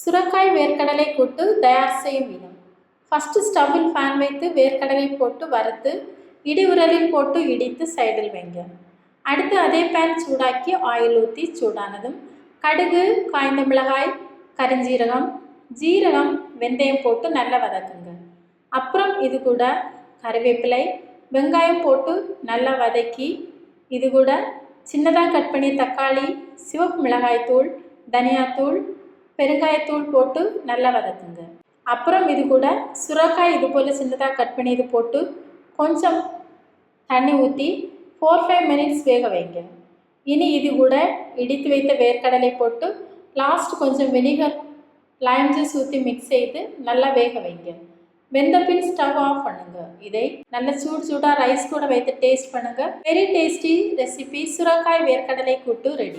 சுரக்காய் வேர்க்கடலை கூட்டு தயார் செய்யும் விதம் ஃபஸ்ட்டு ஸ்டவ்வில் ஃபேன் வைத்து வேர்க்கடலை போட்டு வறுத்து இடி உரலில் போட்டு இடித்து சைடில் வைங்க. அடுத்து அதே பேன் சூடாக்கி ஆயில் ஊற்றி சூடானதும் கடுகு காய்ந்த மிளகாய் கரிஞ்சீரகம் ஜீரகம் வெந்தயம் போட்டு நல்லா வதக்குங்க. அப்புறம் இது கூட கறிவேப்பிலை வெங்காயம் போட்டு நல்லா வதக்கி இது கூட சின்னதாக கட் பண்ணி தக்காளி சிவப்பு மிளகாய்த்தூள் தனியாத்தூள் பெருங்காயத்தூள் போட்டு நல்லா வதக்குங்க. அப்புறம் இது கூட சுரக்காய் இது போல் சின்னதாக கட் பண்ணி இது போட்டு கொஞ்சம் தண்ணி ஊற்றி ஃபோர் ஃபைவ் மினிட்ஸ் வேக வைங்க. இனி இது கூட இடித்து வைத்த வேர்க்கடலை போட்டு லாஸ்ட் கொஞ்சம் வினிகர் லைம் ஜூஸ் ஊற்றி மிக்ஸ் செய்து நல்லா வேக வைங்க. வெந்த பின் ஸ்டவ் ஆஃப் பண்ணுங்க. இதை நல்ல சூடு சூடாக ரைஸ் கூட வைத்து டேஸ்ட் பண்ணுங்க. வெரி டேஸ்டி ரெசிபி சுரக்காய் வேர்க்கடலை கூட்டு ரெடி